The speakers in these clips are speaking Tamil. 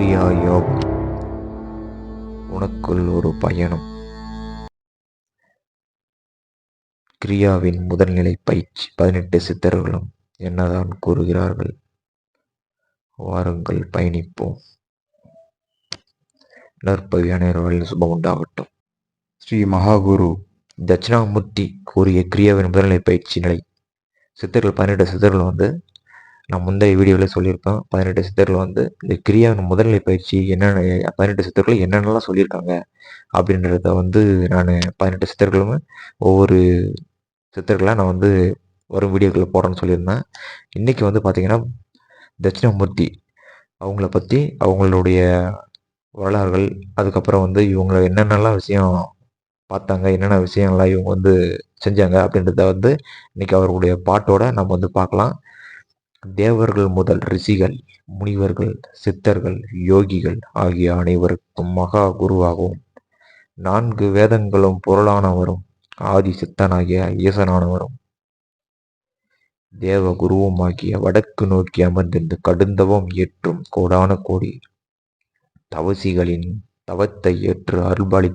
யோகம் உனக்குள் ஒரு பயணம். கிரியாவின் முதல்நிலை பயிற்சி. பதினெட்டு சித்தர்களும் என்னதான் கூறுகிறார்கள்? வாருங்கள் பயணிப்போம். நற்பவி அனைவர்கள் சுபம் உண்டாகட்டும். ஸ்ரீ மகாகுரு. தட்சிணாமூர்த்தி கூறிய கிரியாவின் முதல்நிலை பயிற்சி நிலை. சித்தர்கள் பதினெட்டு சித்தர்கள் வந்து நான் முந்தைய வீடியோவில் சொல்லியிருப்பேன் பதினெட்டு சித்தர்கள் வந்து இந்த கிரியாவின் முதல்நிலை பயிற்சி என்னென்ன பதினெட்டு சித்தர்கள் என்னென்னலாம் சொல்லியிருக்காங்க அப்படின்றத வந்து நான் பதினெட்டு சித்தர்களுமே ஒவ்வொரு சித்தர்களாக நான் வந்து வரும் வீடியோக்களில் போடுறேன்னு சொல்லியிருந்தேன். இன்றைக்கி வந்து பார்த்திங்கன்னா தட்சிணாமூர்த்தி அவங்கள பற்றி அவங்களுடைய வரலாறுகள் அதுக்கப்புறம் வந்து இவங்க என்னென்னலாம் விஷயம் பார்த்தாங்க என்னென்ன விஷயங்கள்லாம் இவங்க வந்து செஞ்சாங்க அப்படின்றத வந்து இன்றைக்கி அவர்களுடைய பாட்டோட நம்ம வந்து பார்க்கலாம். தேவர்கள் முதல் ரிஷிகள் முனிவர்கள் சித்தர்கள் யோகிகள் ஆகிய அனைவருக்கும் மகா குருவாகவும் நான்கு வேதங்களும் பொருளானவரும் ஆதி சித்தனாகிய ஈசனானவரும் தேவ குருவுமாகிய வடக்கு நோக்கி அமர்ந்திருந்து கடுந்தவம் ஏற்றும் கோடான கோடி தவசிகளின் தவத்தை ஏற்று அருள்பாலி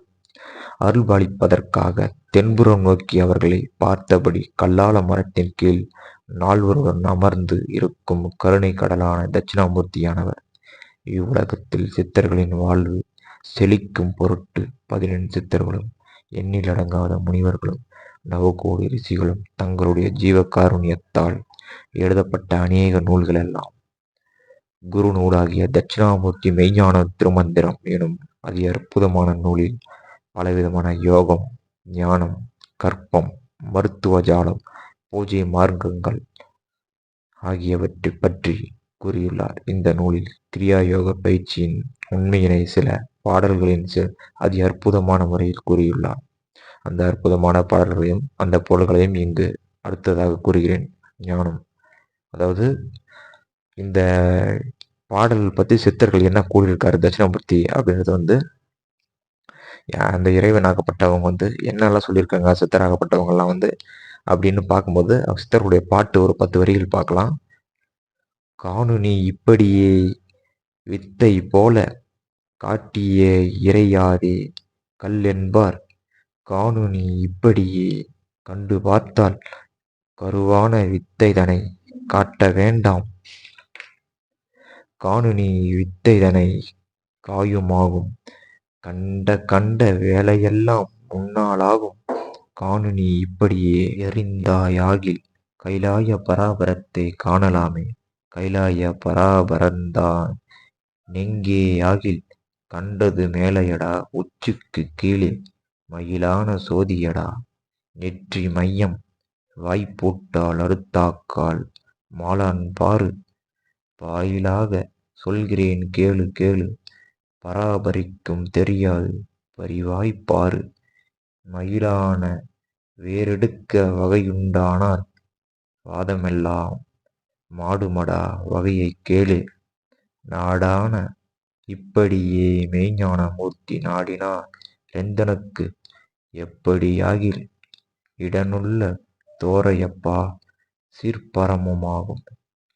அருள்பாலிப்பதற்காக தென்புறம் நோக்கி அவர்களை பார்த்தபடி கல்லால மரத்தின் கீழ் நால்வருடன் அமர்ந்து இருக்கும் கருணை கடலான தட்சிணாமூர்த்தியானவர். இவ்வுலகத்தில் சித்தர்களின் வாழ்வு செழிக்கும் பொருட்டு பதினெண்டு சித்தர்களும் எண்ணிலடங்காத முனிவர்களும் நவகோடி ரிஷிகளும் தங்களுடைய ஜீவகாருண்யத்தால் எழுதப்பட்ட அநேக நூல்கள் எல்லாம் குரு நூலாகிய தட்சிணாமூர்த்தி மெய்ஞான திருமந்திரம் எனும் அதி அற்புதமான நூலில் பலவிதமான யோகம் ஞானம் கற்பம் மருத்துவ ஜாலம் பூஜை மார்க்கங்கள் ஆகியவற்றை பற்றி கூறியுள்ளார். இந்த நூலில் கிரியா யோக பயிற்சியின் உண்மையினை சில பாடல்களின் அதி அற்புதமான முறையில் கூறியுள்ளார். அந்த அற்புதமான பாடல்களையும் அந்த பொருள்களையும் இங்கு அடுத்ததாக கூறுகிறேன். ஞானம். அதாவது இந்த பாடல் பற்றி சித்தர்கள் என்ன கூறியிருக்காரு? தட்சிணாமூர்த்தி அப்படின்றது வந்து அந்த இறைவனாகப்பட்டவங்க வந்து என்னெல்லாம் சொல்லியிருக்காங்க? சித்தராகப்பட்டவங்கெல்லாம் வந்து அப்படின்னு பார்க்கும்போது சித்தர்களுடைய பாட்டு ஒரு பத்து வரிகள் பார்க்கலாம். காணுனி இப்படியே வித்தை போல காட்டிய இறையாதே கல் என்பார் காணுனி இப்படியே கண்டு பார்த்தால் கருவான வித்தைதனை காட்ட வேண்டாம். காணுனி வித்தைதனை காயுமாகும். கண்ட கண்ட வேலையெல்லாம் முன்னாளாகும். காணு நீ இப்படியே எறிந்தாயாகில் கைலாய பராபரத்தை காணலாமே. கைலாய பராபரந்தான் நெங்கேயாகில் கண்டது மேலையடா உச்சுக்கு கீழே மயிலான சோதியடா. நெற்றி மையம் வாய்ப்போட்டால் அறுத்தாக்கால் மாலான் பாரு பாயிலாக சொல்கிறேன் கேளு கேளு பராபரிக்கும் தெரியாது பரிவாய்ப்பாரு மயிலான வேறெடுக்க வகையுண்டானால் வாதமெல்லாம். மாடுமடா வகையை கேளு. நாடான இப்படியே மெய்ஞான மூர்த்தி நாடினா எந்தனுக்கு எப்படியாகில்? இடனுள்ள தோரையப்பா சிற்பரமுமாகும்.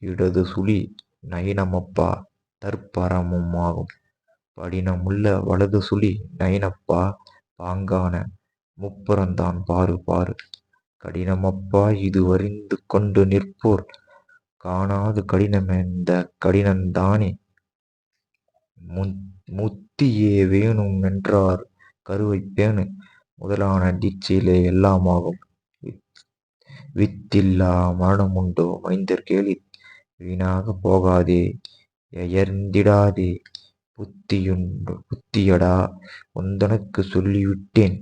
இடது சுழி நயனமப்பா தற்பரமுமாகும். படினமுள்ள வலது சுழி நயனப்பா பாங்கான முப்புறந்தான் பாரு பாரு. கடினமப்பா இது வரிந்து கொண்டு நிற்போர். காணாது கடினமெந்த கடினந்தானே முத்தியே வேணும் என்றார் கருவை பேணு. முதலான தீட்சையிலே எல்லாமாகும் வித்தில்லா மரணமுண்டோ மைந்தர் கேளி வீணாக போகாதே. எயர்ந்திடாதே. புத்தியுண்டு புத்தியடா உந்தனக்கு சொல்லிவிட்டேன்.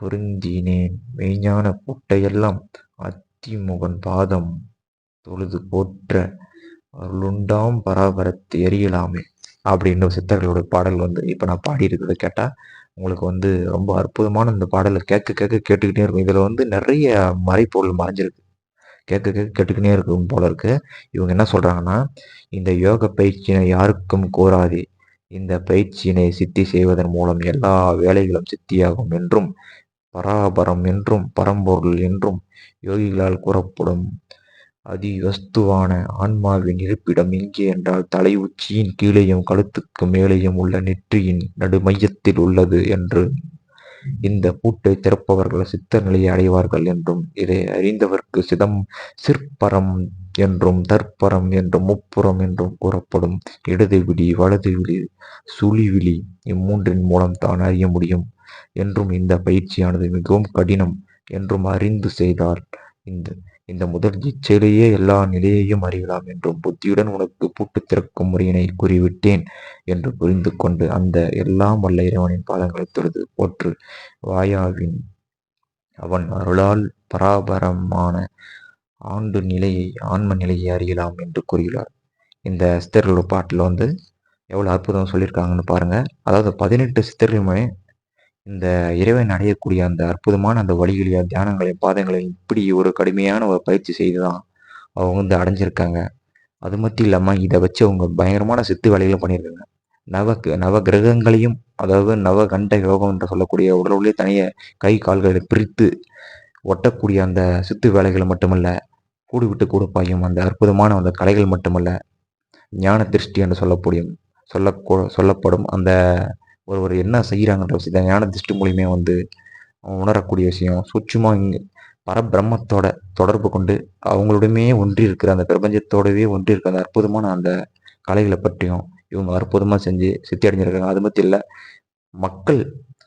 பொருந்தினேன். மெய்ஞான பூட்டையெல்லாம் அத்திமுகன் பாதம் தொழுது போற்ற அருளுண்டாம் பராபரத்தை எறியலாமே அப்படின்னு சித்தர்களோட பாடல் வந்து இப்போ நான் பாடியிருக்கிறத கேட்டால் உங்களுக்கு வந்து ரொம்ப அற்புதமான இந்த பாடலை கேட்க கேட்க கேட்டுக்கிட்டே இருக்கும். இதில் வந்து நிறைய மறைப்பொருள் மறைஞ்சிருக்கு. கேட்க கேட்க கேட்டுக்கிட்டே இருக்கும் போல இருக்கு. இவங்க என்ன சொல்கிறாங்கன்னா இந்த யோக பயிற்சியினை யாருக்கும் கூறாதே இந்த பயிற்சியினை சித்தி செய்வதன் மூலம் எல்லா வேலைகளும் சித்தியாகும் என்றும் பராபரம் என்றும் பரம்பொருள் என்றும் யோகிகளால் கூறப்படும் அதிவஸ்துவான ஆன்மாவின் இருப்பிடம் எங்கே என்றால் தலை உச்சியின் கீழேயும் கழுத்துக்கு மேலேயும் உள்ள நெற்றியின் நடுமையத்தில் உள்ளது என்று இந்த பூட்டை திறப்பவர்கள் சித்த நிலையை அடைவார்கள் என்றும் இதை அறிந்தவர்க்கு சிதம் சிற்பரம் என்றும் தற்பரம் என்றும் முப்புறம் என்றும் கூறப்படும் இடது விழி வலது விழி சுழிவிழி இம்மூன்றின் மூலம் தான் அறிய முடியும். என்றும் இந்த பயிற்சியானது மிகவும் கடினம் என்றும் அறிந்து செய்தால் இந்த இந்த முதல் இச்செயலையே எல்லா நிலையையும் அறியலாம் என்றும் புத்தியுடன் உனக்கு பூட்டு திறக்கும் முறையினை கூறிவிட்டேன் என்று புரிந்து கொண்டு அந்த எல்லாம் வல்ல இறைவனின் பாதங்களை தொழுது போற்று. வாயாவின் அவன் அருளால் பராபரமான ஆண்டு நிலையை ஆன்ம நிலையை அறியலாம் என்று கூறுகிறார். இந்த சித்தர்கள் பாட்டில் வந்து எவ்வளோ அற்புதம் சொல்லியிருக்காங்கன்னு பாருங்க. அதாவது பதினெட்டு சித்தர்களுமே இந்த இறைவன் அடையக்கூடிய அந்த அற்புதமான அந்த வழிகளையும் தியானங்களையும் பாதங்களையும் இப்படி ஒரு கடுமையான ஒரு பயிற்சி செய்து தான் அவங்க வந்து அடைஞ்சிருக்காங்க. அது மட்டும் இல்லாமல் இதை வச்சு அவங்க பயங்கரமான சித்து வேலைகளும் பண்ணியிருக்காங்க. நவ நவ கிரகங்களையும் அதாவது நவ கண்ட யோகம் என்று சொல்லக்கூடிய உடலுள்ளே தனிய கை கால்களை பிரித்து ஒட்டக்கூடிய அந்த சித்து வேலைகள் மட்டுமல்ல கூடு விட்டு கூடு பாயும் அந்த அற்புதமான அந்த கலைகள் மட்டுமல்ல ஞான திருஷ்டி என்று சொல்லக்கூடிய சொல்ல சொல்லப்படும் அந்த ஒருவர் என்ன செய்கிறாங்கன்ற விஷயத்த ஞான திருஷ்டி மூலியமே வந்து உணரக்கூடிய விஷயம். சூட்சுமாக இங்கே பரபிரம்மத்தோட தொடர்பு கொண்டு அவங்களுடையுமே ஒன்றி இருக்கிற அந்த பிரபஞ்சத்தோடவே ஒன்றி இருக்கிற அந்த அற்புதமான அந்த கலைகளை பற்றியும் இவங்க அற்புதமாக செஞ்சு சித்தி அடைஞ்சிருக்காங்க. அது மட்டும் இல்லை மக்கள்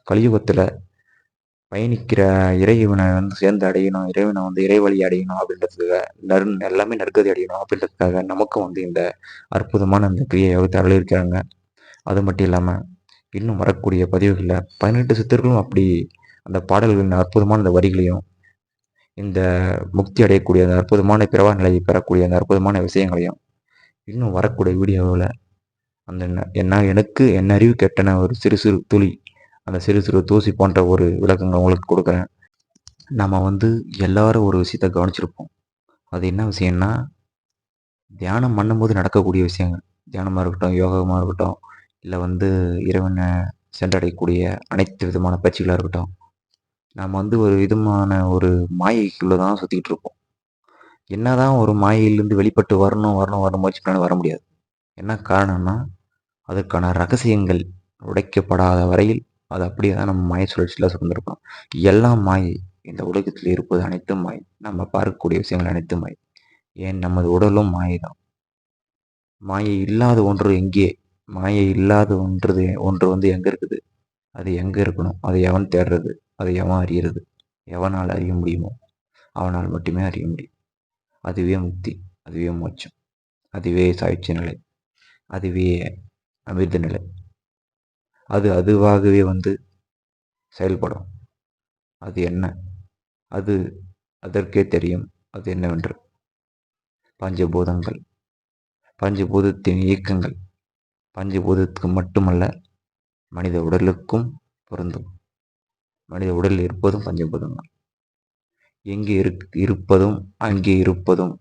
கலியுகத்தில் பயணிக்கிற இறைவனை வந்து சேர்ந்து அடையணும் இறைவனை வந்து இறைவழி அடையணும் அப்படின்றதுக்காக நறு எல்லாமே நற்கதி அடையணும் அப்படின்றதுக்காக நமக்கும் வந்து இந்த அற்புதமான அந்த கிரியை யோகத்தை அருளிருக்கிறாங்க அது மட்டும் இல்லாமல் இன்னும் வரக்கூடிய பதிவுகளில் பதினெட்டு சித்தர்களும் அப்படி அந்த பாடல்களின் அற்புதமான அந்த வரிகளையும் இந்த முக்தி அடையக்கூடிய அந்த அற்புதமான பிறவா நிலையை பெறக்கூடிய அந்த அற்புதமான விஷயங்களையும் இன்னும் வரக்கூடிய வீடியோவில் அந்த என்ன எனக்கு என்ன அறிவு கெட்டன ஒரு சிறு சிறு துளி அந்த சிறு சிறு தூசி போன்ற ஒரு விளக்கங்கள் உங்களுக்கு கொடுக்குறேன். நம்ம வந்து எல்லாரும் ஒரு விஷயத்த கவனிச்சிருப்போம். அது என்ன விஷயம்னா தியானம் பண்ணும்போது நடக்கக்கூடிய விஷயங்கள். தியானமாக இருக்கட்டும் யோகமாக இருக்கட்டும் இல்லை வந்து இறைவனை சென்றடையக்கூடிய அனைத்து விதமான பயிற்சிகளாக இருக்கட்டும் நாம் வந்து ஒரு விதமான ஒரு மாயைக்குள்ளே தான் சுற்றிக்கிட்டு இருப்போம் என்னதான் ஒரு மாயையிலேருந்து வெளிப்பட்டு வரணும் வரணும் வரணும் முயற்சி பண்ணாலும் வர முடியாது. என்ன காரணம்னா அதற்கான ரகசியங்கள் உடைக்கப்படாத வரையில் அது அப்படியே தான் நம்ம மாய சுழற்சியில் சுமந்திருக்கணும். எல்லாம் மாயை. இந்த உலகத்தில் இருப்பது அனைத்தும் மாய். நம்ம பார்க்கக்கூடிய விஷயங்கள் அனைத்தும் மாய். ஏன்? நமது உடலும் மாயை தான் மாயை இல்லாத ஒன்று எங்கே? மாயை இல்லாத ஒன்றது ஒன்று வந்து எங்கே இருக்குது? அது எங்கே இருக்கணும்? அதை எவன் தேடுறது? அதை எவன் அறியறது? எவனால் அறிய முடியுமோ? அவனால் மட்டுமே அறிய முடியும். அதுவே முக்தி அதுவே மோட்சம் அதுவே சாய்ச்சி நிலை அதுவே அமிர்த நிலை. அது அதுவாகவே வந்து செயல்படும். அது என்ன? அது அதற்கே தெரியும். அது என்னவென்று? பஞ்சபூதங்கள். பஞ்சபூதத்தின் இயக்கங்கள். பஞ்சபூதத்துக்கு மட்டுமல்ல மனித உடலுக்கும் பொருந்தும். மனித உடலில் இருப்பதும் பஞ்சபூதம் எங்கே இரு இருப்பதும் அங்கே இருப்பதும்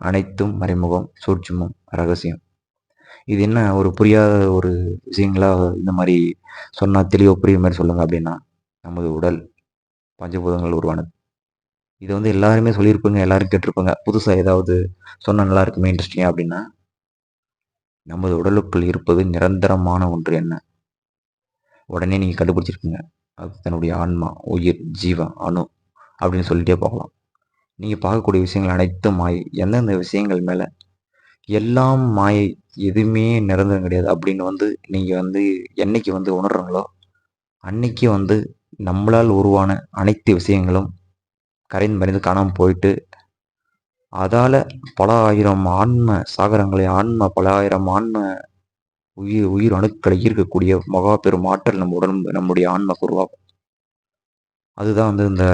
அனைத்தும் மறைமுகம் சூட்சுமம் ரகசியம். இது என்ன ஒரு புரியாத ஒரு விஷயங்களா? இந்த மாதிரி சொன்னால் தெளிவாக புரிய மாதிரி சொல்லுங்க அப்படின்னா நமது உடல் பஞ்சபூதங்கள் உருவானது. இது வந்து எல்லாருமே சொல்லியிருப்பாங்க எல்லாரும் கேட்டிருப்பாங்க. புதுசாக ஏதாவது சொன்னால் நல்லா இருக்குமே இன்ட்ரெஸ்டிங்காக அப்படின்னா நமது உடலுக்குள் இருப்பது நிரந்தரமான ஒன்று என்ன? உடனே நீங்கள் கண்டுபிடிச்சிருக்கீங்க. அது தன்னுடைய ஆன்மா உயிர் ஜீவன் அணு அப்படின்னு சொல்லிட்டே போகலாம். நீங்கள் பார்க்கக்கூடிய விஷயங்கள் அனைத்தும் மாயை. எந்தெந்த விஷயங்கள் மேலே எல்லாம் மாயை எதுவுமே நிரந்தரம் கிடையாது அப்படின்னு வந்து நீங்கள் வந்து என்னைக்கு வந்து உணர்றீங்களோ அன்னைக்கு வந்து நம்மளால் உருவான அனைத்து விஷயங்களும் கரைந்து மறைந்து காணாமல் போயிட்டு அதால் பல ஆயிரம் ஆன்ம சாகரங்களை ஆன்ம பல ஆயிரம் ஆன்ம உயிர் உயிர் அணுக்களை ஈர்க்கக்கூடிய மகா பெரும் ஆற்றல் நம்ம உடம்பு நம்முடைய ஆன்மாக்கு உருவாகும் அதுதான் வந்து இந்த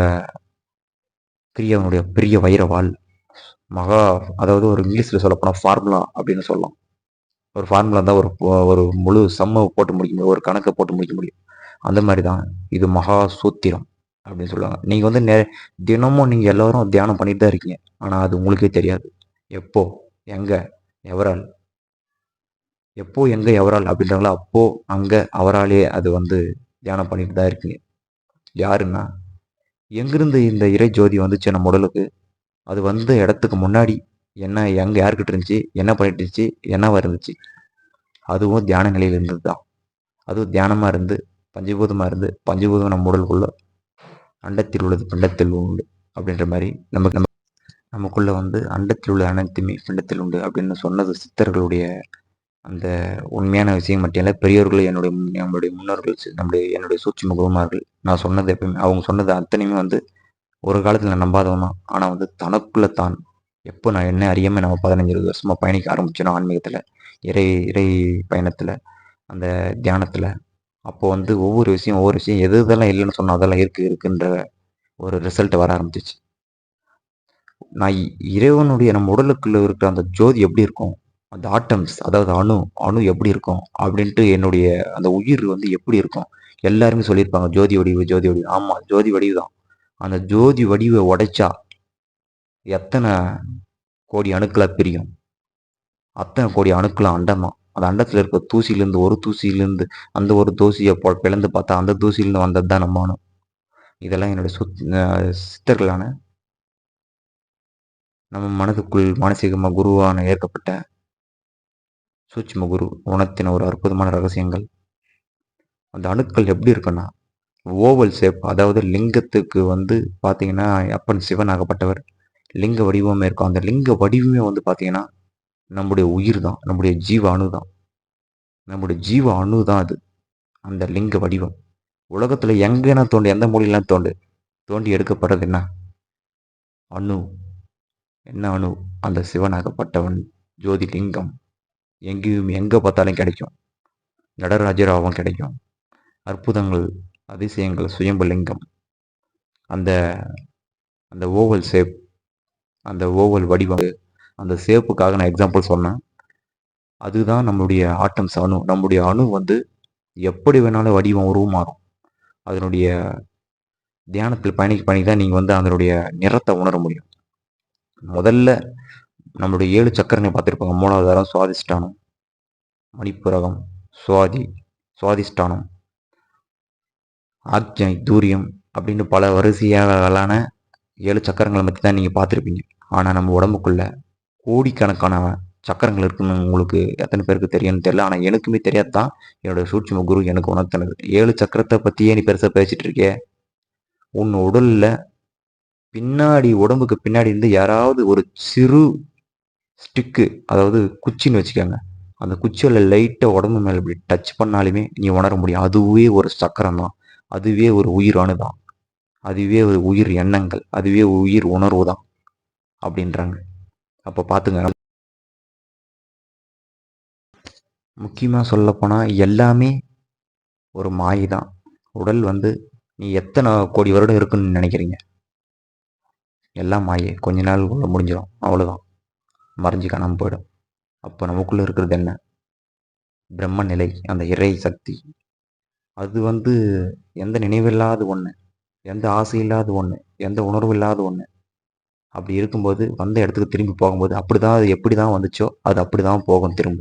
கிரியவனுடைய பெரிய வைரவால். மகா அதாவது ஒரு இங்கிலீஷில் சொல்லப்போனால் ஃபார்முலா அப்படின்னு சொல்லலாம். ஒரு ஃபார்முலா தான் ஒரு ஒரு முழு சம்மை போட்டு முடிக்க முடியும் ஒரு கணக்கை போட்டு முடிக்க முடியும். அந்த மாதிரி தான் இது மகா சூத்திரம். அப்படின்னு சொல்லுவாங்க. நீங்கள் வந்து நெ தினமும் நீங்கள் எல்லோரும் தியானம் பண்ணிட்டு தான் இருக்கீங்க. ஆனால் அது உங்களுக்கே தெரியாது. எப்போ எங்கே எவரால்? எப்போ எங்கே எவரால் அப்படின்றாங்களோ அப்போது அங்கே அவராலே அது வந்து தியானம் பண்ணிட்டு தான் இருக்கீங்க. யாருன்னா எங்கிருந்து இந்த இறை ஜோதி வந்துச்சு நம்ம உடலுக்கு? அது வந்த இடத்துக்கு முன்னாடி என்ன எங்கே யார்கிட்ட இருந்துச்சு? என்ன பண்ணிட்டு இருந்துச்சு? என்னவா இருந்துச்சு? அதுவும் தியான நிலையில் இருந்தது தான் அதுவும் தியானமாக இருந்து பஞ்சபூதமாக இருந்து பஞ்சபூதம் நம்ம உடலுக்குள்ளே அண்டத்தில் உள்ளது பண்டத்தில் உண்டு அப்படின்ற மாதிரி நமக்கு நம்ம நமக்குள்ள வந்து அண்டத்தில் உள்ள அனைத்துமே பிண்டத்தில் உண்டு அப்படின்னு சொன்னது சித்தர்களுடைய அந்த உண்மையான விஷயம் மட்டும் இல்லை பெரியவர்கள் என்னுடைய முன்- நம்மளுடைய முன்னோர்கள் நம்முடைய என்னுடைய சூட்சும குருமார்கள் நான் சொன்னது எப்பயுமே அவங்க சொன்னது அத்தனையுமே வந்து ஒரு காலத்தில் நான் நம்பாதவன் தான். ஆனால் வந்து தனக்குள்ள தான். எப்போ நான் என்ன அறியாமல் நம்ம பதினஞ்சு இருபது வருஷமாக பயணிக்க ஆரம்பிச்சோனோ ஆன்மீகத்தில் இறை இறை பயணத்தில் அந்த தியானத்தில் அப்போ வந்து ஒவ்வொரு விஷயம் ஒவ்வொரு விஷயம் எது இதெல்லாம் இல்லைன்னு சொன்னோம் அதெல்லாம் இருக்கு இருக்குன்ற ஒரு ரிசல்ட் வர ஆரம்பிச்சிச்சு நான் இறைவனுடைய நம்ம உடலுக்குள்ள இருக்கிற அந்த ஜோதி எப்படி இருக்கும்? அந்த ஆட்டம்ஸ் அதாவது அணு அணு எப்படி இருக்கும்? அப்படின்ட்டு என்னுடைய அந்த உயிர் வந்து எப்படி இருக்கும்? எல்லாருமே சொல்லியிருப்பாங்க ஜோதி வடிவு ஜோதி வடிவு. ஆமாம் ஜோதி வடிவு தான். அந்த ஜோதி வடிவை உடைச்சா எத்தனை கோடி அணுக்களை பிரியும்? அத்தனை கோடி அணுக்களை அண்டமா? அந்த அண்டத்தில் இருக்க தூசியிலேருந்து ஒரு தூசியிலேருந்து அந்த ஒரு தூசியை போ பிளந்து பார்த்தா அந்த தூசியிலேருந்து வந்தது தான் நம்ம இதெல்லாம் என்னுடைய சுத் சித்தர்களான நம்ம மனதுக்குள் மானசீகமாக குருவான ஏற்கப்பட்ட சூட்சும குரு உணத்தின ஒரு அற்புதமான ரகசியங்கள். அந்த அணுக்கள் எப்படி இருக்குன்னா ஓவல் ஷேப் அதாவது லிங்கத்துக்கு வந்து பார்த்தீங்கன்னா அப்பன் சிவன் ஆகப்பட்டவர். லிங்க வடிவமே இருக்கும். அந்த லிங்க வடிவமே வந்து பார்த்தீங்கன்னா நம்முடைய உயிர் தான் நம்முடைய ஜீவ அணு தான். நம்முடைய ஜீவ அணு தான் அது. அந்த லிங்க வடிவம். உலகத்தில் எங்கேனா தோண்டு எந்த மொழியெல்லாம் தோண்டு தோண்டி எடுக்கப்படுறது என்ன? அணு. என்ன அணு? அந்த சிவனாகப்பட்டவன் ஜோதி லிங்கம் எங்கேயும் எங்கே பார்த்தாலும் கிடைக்கும். நடராஜராவும் கிடைக்கும். அற்புதங்கள் அதிசயங்கள் சுயம்பு லிங்கம். அந்த அந்த ஓவல் ஷேப் அந்த ஓவல் வடிவம். அந்த சேப்புக்காக நான் எக்ஸாம்பிள் சொன்னேன். அதுதான் நம்மளுடைய ஆட்டம்ஸ் அணு நம்முடைய அணு வந்து எப்படி வேணாலும் வடிவம் உருவம் மாறும். அதனுடைய தியானத்தில் பயணிக்க பயணிக்க தான் நீங்கள் வந்து அதனுடைய நிறத்தை உணர முடியும். முதல்ல நம்மளுடைய ஏழு சக்கரங்களை பார்த்துருப்பாங்க. மூலாதாரம் சுவாதிஷ்டானம் மணிப்புரகம் சுவாதி சுவாதிஷ்டானம் ஆக்ஞை தூரியம் அப்படின்னு பல வரிசையாகலான ஏழு சக்கரங்களை பற்றி தான் நீங்கள் பார்த்துருப்பீங்க. ஆனால் நம்ம உடம்புக்குள்ளே கோடிக்கணக்கான சக்கரங்கள் இருக்குன்னு உங்களுக்கு எத்தனை பேருக்கு தெரியும்னு தெரியல. ஆனால் எனக்குமே தெரியாது தான் என்னோட சூட்சும குரு எனக்கு உணர்த்தினது. ஏழு சக்கரத்தை பற்றியே நீ பெருசாக பேசிட்டு இருக்கே. உன் உடலில் பின்னாடி உடம்புக்கு பின்னாடி இருந்து யாராவது ஒரு சிறு ஸ்டிக்கு அதாவது குச்சின்னு வச்சுக்கோங்க. அந்த குச்சியில் லைட்டாக உடம்பு மேலே இப்படி டச் பண்ணாலுமே நீ உணர முடியும். அதுவே ஒரு சக்கரம் தான். அதுவே ஒரு உயிர் அணுதான் அதுவே ஒரு உயிர் எண்ணங்கள். அதுவே உயிர் உணர்வு தான். அப்படின்றாங்க. அப்போ பார்த்துங்க முக்கியமாக சொல்லப்போனால் எல்லாமே ஒரு மாயை தான் உடல் வந்து நீ எத்தனை கோடி வருடம் இருக்குன்னு நினைக்கிறீங்க? எல்லாம் மாயை. கொஞ்ச நாள் உள்ள முடிஞ்சிடும் அவ்வளோதான் மறைஞ்சு காணாமல் போயிடும். அப்போ நமக்குள்ளே இருக்கிறது என்ன? பிரம்ம நிலை அந்த இறை சக்தி. அது வந்து எந்த நினைவில்லாத ஒன்று எந்த ஆசை இல்லாத ஒன்று எந்த உணர்வு இல்லாத ஒன்று அப்படி இருக்கும்போது வந்த இடத்துக்கு திரும்பி போகும்போது அப்படி தான் அது எப்படி தான் வந்துச்சோ அது அப்படி தான் போகும் திரும்ப.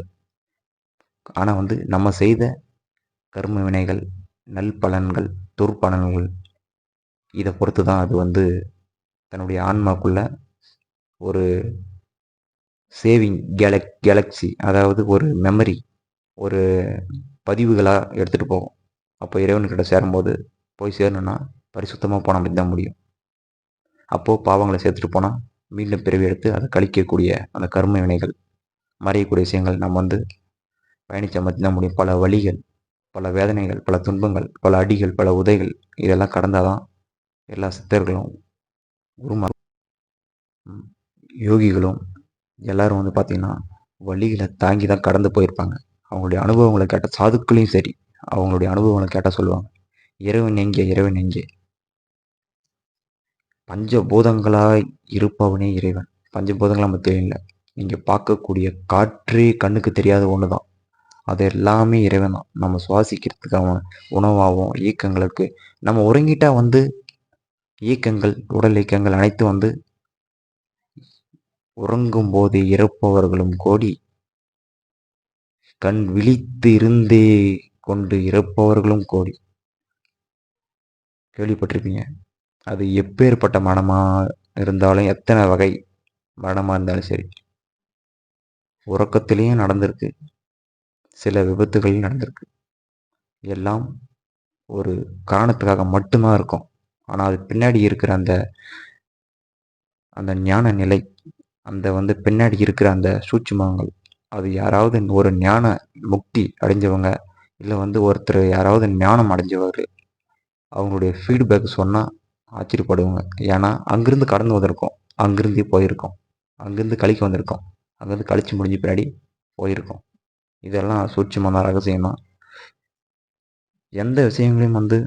ஆனால் வந்து நம்ம செய்த கர்ம வினைகள் நல் பலன்கள் துர்பலன்கள் இதை பொறுத்து தான் அது வந்து தன்னுடைய ஆன்மாக்குள்ள ஒரு சேவிங் கேலக் கேலக்ஸி அதாவது ஒரு மெமரி ஒரு பதிவுகளாக எடுத்துகிட்டு போகும். அப்போ இறைவன்கிட்ட சேரும்போது போய் சேரணும்னா பரிசுத்தமாக போன மாதிரி தான் முடியும். அப்போது பாவங்களை சேர்த்துட்டு போனால் மீண்டும் பிறவி எடுத்து அதை கழிக்கக்கூடிய அந்த கர்ம வினைகள் மறையக்கூடிய விஷயங்கள் நம்ம வந்து பயணித்த மாதிரி முடியும் பல வழிகள் பல வேதனைகள் பல துன்பங்கள் பல அடிகள் பல உதைகள் இதெல்லாம் கடந்தால் தான் எல்லா சித்தர்களும் குருமா யோகிகளும் எல்லாரும் வந்து பார்த்திங்கன்னா வழிகளை தாங்கி தான் கடந்து போயிருப்பாங்க. அவங்களுடைய அனுபவங்களை கேட்ட சாதுக்களையும் சரி அவங்களுடைய அனுபவங்களை கேட்டால் சொல்லுவாங்க. இறைவன் எங்கே? இறைவன் எங்கே? பஞ்சபூதங்களாக இருப்பவனே இறைவன். பஞ்சபூதங்கள் நம்ம தெரியல நீங்கள் பார்க்கக்கூடிய காற்றே கண்ணுக்கு தெரியாத ஒன்று தான் அது எல்லாமே இறைவன் தான் நம்ம சுவாசிக்கிறதுக்காக உணவாகவும் இயக்கங்களுக்கு நம்ம உறங்கிட்டா வந்து இயக்கங்கள் உடல் இயக்கங்கள் அனைத்தும் வந்து உறங்கும் போது இறப்பவர்களும் கோடி. கண் விழித்து இருந்தே கொண்டு இறப்பவர்களும் கோடி. கேள்விப்பட்டிருப்பீங்க? அது எப்பேற்பட்ட மனமாக இருந்தாலும் எத்தனை வகை மரணமாக இருந்தாலும் சரி உறக்கத்திலையும் நடந்திருக்கு. சில விபத்துகளையும் நடந்திருக்கு. எல்லாம் ஒரு காரணத்துக்காக மட்டும்தான் இருக்கும். ஆனால் அது பின்னாடி இருக்கிற அந்த அந்த ஞான நிலை அந்த வந்து பின்னாடி இருக்கிற அந்த சூட்சுமங்கள் அது யாராவது ஒரு ஞான முக்தி அடைஞ்சவங்க இல்லை வந்து ஒருத்தர் யாராவது ஞானம் அடைஞ்சவர் அவங்களுடைய ஃபீட்பேக் சொன்னால் ஆச்சரியப்படுவாங்க. ஏன்னா அங்கேருந்து கடந்து வந்திருக்கோம். அங்கேருந்தே போயிருக்கோம். அங்கேருந்து கழிக்க வந்திருக்கோம். அங்கேருந்து கழிச்சு முடிஞ்ச பின்னாடி போயிருக்கோம். இதெல்லாம் சூட்சமான ரகசியம் தான் எந்த விஷயங்களையும் வந்து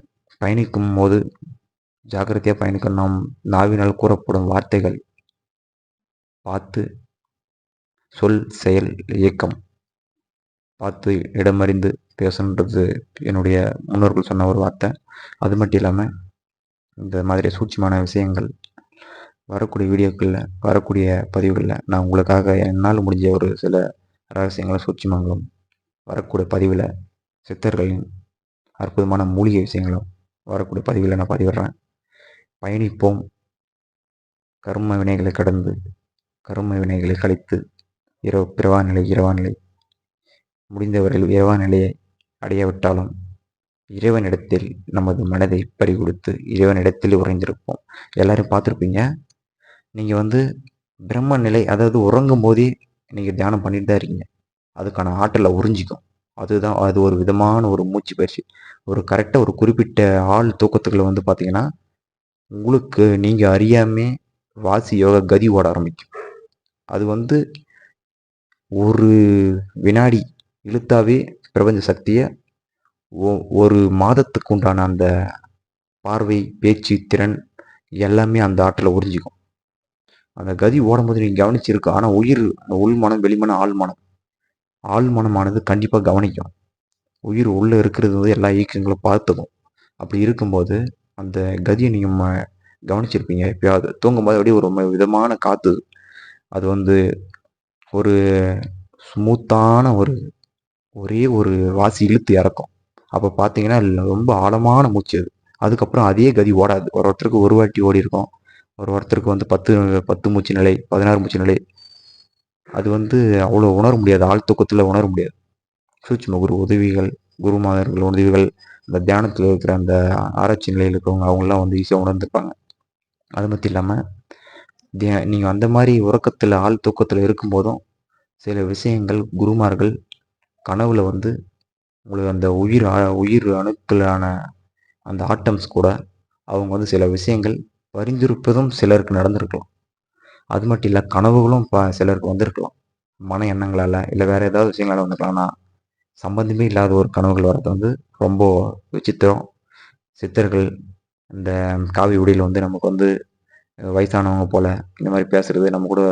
பயணிக்கும் போது ஜாக்கிரதையாக பயணிக்கும் நாம் நாவினால் கூறப்படும் வார்த்தைகள் பார்த்து சொல் செயல் இயக்கம் பார்த்து இடமறிந்து பேசணுன்றது என்னுடைய முன்னோர்கள் சொன்ன ஒரு வார்த்தை. அது மட்டும் இல்லாமல் இந்த மாதிரி சூட்சமான விஷயங்கள் வரக்கூடிய வீடியோக்களில் வரக்கூடிய பதிவுகளில் நான் உங்களுக்காக என்னால் முடிஞ்ச ஒரு சில ரகசியங்களும் சூட்சமங்களும் வரக்கூடிய பதிவில் சித்தர்களின் அற்புதமான மூலிகை விஷயங்களும் வரக்கூடிய பதிவில் நான் பதிவிடுறேன். பயணிப்போம். கர்ம வினைகளை கடந்து கர்ம வினைகளை கழித்து இரவு பிறவா நிலை இரவா நிலை முடிந்தவரையில் இரவா நிலையை அடையவிட்டாலும் இறைவனிடத்தில் நமது மனதை பறிகொடுத்து இறைவனிடத்தில் உறைந்திருப்போம். எல்லாரும் பார்த்துருப்பீங்க? நீங்கள் வந்து பிரம்ம நிலை அதாவது உறங்கும் போதே நீங்கள் தியானம் பண்ணிட்டு தான் இருக்கீங்க. அதுக்கான ஆற்றலை உறிஞ்சிக்கும். அதுதான் அது ஒரு விதமான ஒரு மூச்சு பயிற்சி. ஒரு கரெக்டாக ஒரு குறிப்பிட்ட ஆள் தூக்கத்துக்குள்ள வந்து பார்த்தீங்கன்னா உங்களுக்கு நீங்கள் அறியாமே வாசி யோகா கதி ஓட ஆரம்பிக்கும். அது வந்து ஒரு வினாடி இழுத்தாவே பிரபஞ்ச சக்தியை ஒரு மாதத்துக்கு உண்டான அந்த பார்வை பேச்சு திறன் எல்லாமே அந்த ஆற்றில் உறிஞ்சிக்கும். அந்த கதி ஓடும்போது நீங்கள் கவனிச்சிருக்கு ஆனால் உயிர் அந்த உள்மனம் வெளிமனம் ஆழ்மனம் ஆழ்மனமானது கண்டிப்பாக கவனிக்கும். உயிர் உள்ளே இருக்கிறது வந்து எல்லா இயக்கங்களும் பார்த்துக்கும். அப்படி இருக்கும்போது அந்த கதியை நீங்கள் கவனிச்சிருப்பீங்க. எப்பயாவது தூங்கும்போது அப்படியே ஒரு விதமான காற்று அது வந்து ஒரு ஸ்மூத்தான ஒரு ஒரே ஒரு வாசி இழுத்து இறக்கும். அப்போ பார்த்தீங்கன்னா ரொம்ப ஆழமான மூச்சு அது. அதுக்கப்புறம் அதே கதி ஓடாது. ஒரு ஒருத்தருக்கு ஒரு வாட்டி ஓடி இருக்கும். ஒரு ஒருத்தருக்கு வந்து பத்து பத்து மூச்சு நிலை பதினாறு மூச்சு நிலை. அது வந்து அவ்வளோ உணர முடியாது. ஆழ் உணர முடியாது. சூட்சும குரு உதவிகள் குருமாதர்கள் உதவிகள் இந்த தியானத்தில் இருக்கிற அந்த ஆராய்ச்சி நிலையில் இருக்கிறவங்க அவங்களாம் வந்து ஈஸியாக உணர்ந்துருப்பாங்க. அது மட்டும் இல்லாமல் தியா நீங்கள் அந்த மாதிரி உறக்கத்தில் ஆள் தூக்கத்தில் இருக்கும்போதும் சில விஷயங்கள் குருமார்கள் கனவுல வந்து உங்களுக்கு அந்த உயிர் ஆ- உயிர் அணுக்களான அந்த ஆட்டம்ஸ் கூட அவங்க வந்து சில விஷயங்கள் பரிந்துரைப்பதும் சிலருக்கு நடந்திருக்கலாம். அது மட்டும் இல்லை கனவுகளும் ப சிலருக்கு வந்திருக்கலாம். மன எண்ணங்களால் இல்லை வேறு ஏதாவது விஷயங்களால் வந்துருக்கலாம்னா சம்பந்தமே இல்லாத ஒரு கனவுகள் வர்றது வந்து ரொம்ப விசித்திரம். சித்தர்கள் இந்த காவி உடையில் வந்து நமக்கு வந்து வயசானவங்க போல் இந்த மாதிரி பேசுகிறது நம்ம கூட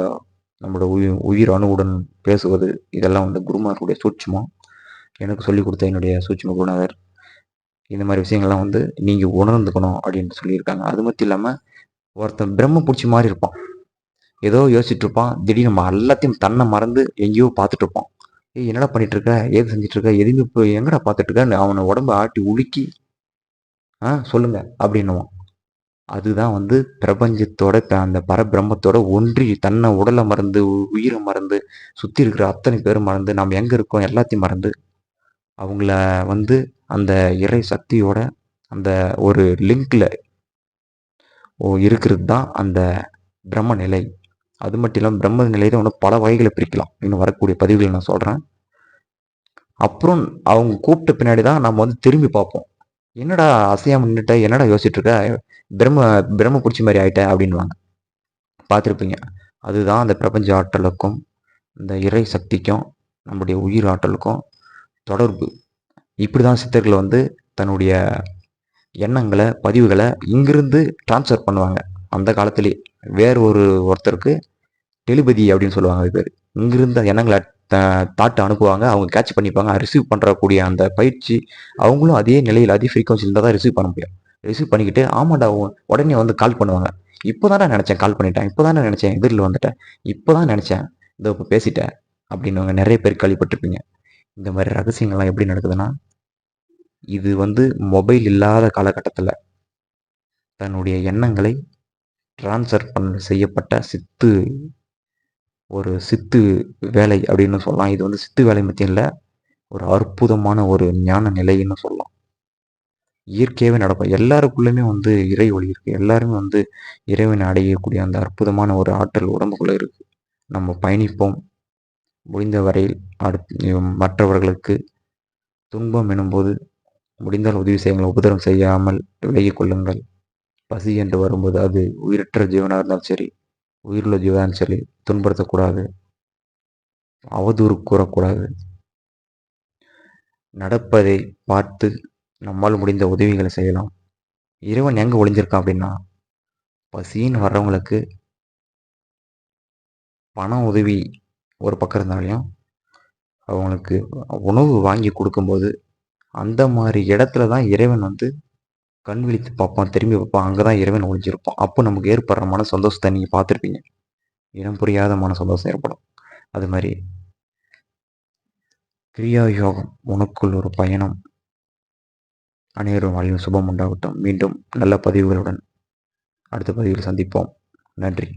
நம்மளோட உயிர் உயிர் அணுவுடன் பேசுவது இதெல்லாம் வந்து குருமார்களுடைய சூட்சுமம். எனக்கு சொல்லிக் கொடுத்த என்னுடைய சூட்சம குருநாதர் இந்த மாதிரி விஷயங்கள்லாம் வந்து நீங்கள் உணர்ந்துக்கணும் அப்படின்னு சொல்லியிருக்காங்க. அது மட்டும் இல்லாமல் ஒருத்தன் பிரம்ம பிடிச்ச மாதிரி இருப்பான். ஏதோ யோசிச்சுட்டு இருப்பான். திடீர்னு நம்ம எல்லாத்தையும் தன்னை மறந்து எங்கேயோ பார்த்துட்டு இருப்பான். ஏய் என்னடா பண்ணிட்டு இருக்க? ஏது செஞ்சுட்டு இருக்க? எதுவுமே இப்போ எங்கடா பார்த்துட்டு இருக்க? அவனை உடம்ப ஆட்டி உலுக்கி ஆ சொல்லுங்க அப்படின்னுவான். அதுதான் வந்து பிரபஞ்சத்தோட அந்த பரபிரம்மத்தோட ஒன்றி தன்னை உடலை மறந்து உ- உயிரை மறந்து சுற்றி இருக்கிற அத்தனை பேரும் மறந்து நம்ம எங்கே இருக்கோம் எல்லாத்தையும் மறந்து அவங்கள வந்து அந்த இறை சக்தியோட அந்த ஒரு லிங்கில் ஓ இருக்கிறது தான் அந்த பிரம்ம நிலை அது மட்டும் இல்லாமல் பிரம்ம நிலையில இன்னும் பல வகைகளை பிரிக்கலாம். இன்னும் வரக்கூடிய பதிவுகளை நான் சொல்கிறேன் அப்புறம் அவங்க கூப்பிட்ட பின்னாடி தான் நம்ம வந்து திரும்பி பார்ப்போம். என்னடா அசையாம நின்றுட்ட என்னடா யோசிச்சுட்டு இருக்க? பிரம்ம பிரம்ம பிடிச்ச மாதிரி ஆயிட்ட அப்படின்வாங்க பார்த்துருப்பீங்க. அதுதான் அந்த பிரபஞ்ச ஆற்றலுக்கும் இந்த இறை சக்திக்கும் நம்முடைய உயிர் ஆற்றலுக்கும் தொடர்பு. இப்படி தான் சித்தர்கள் வந்து தன்னுடைய எண்ணங்களை பதிவுகளை இங்கிருந்து ட்ரான்ஸ்ஃபர் பண்ணுவாங்க. அந்த காலத்திலே வேறு ஒரு ஒருத்தருக்கு டெலிபதி அப்படின்னு சொல்லுவாங்க அது பேர். இங்கிருந்து எண்ணங்களை எண்ணங்களை தாட்டு அனுப்புவாங்க அவங்க கேட்ச் பண்ணிப்பாங்க ரிசீவ் பண்ணுறக்கூடிய அந்த பயிற்சி அவங்களும் அதே நிலையில் அதே ஃப்ரீக்வன்சியில் தான் ரிசீவ் பண்ண முடியும். ரிசீவ் பண்ணிக்கிட்டு ஆமாடா உடனே வந்து கால் பண்ணுவாங்க. இப்போ தான் நினச்சேன் கால் பண்ணிட்டேன் இப்போ தானே நினச்சேன் எதிரில் வந்துட்டேன் இப்போ தான் நினச்சேன் இதோ இப்போ பேசிட்டேன் அப்படின்னு நிறைய பேர் கேள்விப்பட்டிருப்பீங்க. இந்த மாதிரி ரகசியங்கள்லாம் எப்படி நடக்குதுன்னா இது வந்து மொபைல் இல்லாத காலகட்டத்தில் தன்னுடைய எண்ணங்களை ட்ரான்ஸ்ஃபர் பண்ண செய்யப்பட்ட சித்து ஒரு சித்து வேலை அப்படின்னு சொல்லலாம். இது வந்து சித்து வேலை மத்தியம் இல்லை ஒரு அற்புதமான ஒரு ஞான நிலைன்னு சொல்லலாம். இயற்கையாகவே நடக்கும். எல்லாருக்குள்ளேயுமே வந்து இறை ஒளி இருக்குது எல்லாருமே வந்து இறைவனை அடையக்கூடிய அந்த அற்புதமான ஒரு ஆற்றல் உடம்புக்குள்ளே இருக்குது நம்ம பயணிப்போம். முடிந்த வரையில் அடுத்து மற்றவர்களுக்கு துன்பம் எனும்போது முடிந்தால் உதவி செய்யுங்கள். உபதிரம் செய்யாமல் விலகிக் கொள்ளுங்கள். பசி என்று வரும்போது அது உயிரற்ற ஜீவனாக இருந்தாலும் சரி உயிருள்ள ஜீவனாலும் சரி துன்படுத்தக்கூடாது அவதூறு கூறக்கூடாது. நடப்பதை பார்த்து நம்மால் முடிந்த உதவிகளை செய்யலாம். இறைவன் எங்கே ஒளிஞ்சிருக்கான் அப்படின்னா பசின்னு வர்றவங்களுக்கு பண உதவி ஒரு பக்கம் இருந்தாலையும் அவங்களுக்கு உணவு வாங்கி கொடுக்கும்போது அந்த மாதிரி இடத்துல தான் இறைவன் வந்து கண் விழித்து பார்ப்பான் திரும்பி பார்ப்பான். அங்கே தான் இறைவன் ஒழிஞ்சிருப்பான் அப்போ நமக்கு ஏற்படுற மன சந்தோஷத்தை நீங்கள் பார்த்துருப்பீங்க. இனம் புரியாத மன சந்தோஷம் ஏற்படும். அது மாதிரி கிரியா யோகம் உனக்குள் ஒரு பயணம். அனைவரும் வாழ்வில் சுபம் உண்டாகட்டும். மீண்டும் நல்ல பதிவுகளுடன் அடுத்த பதிவில் சந்திப்போம். நன்றி.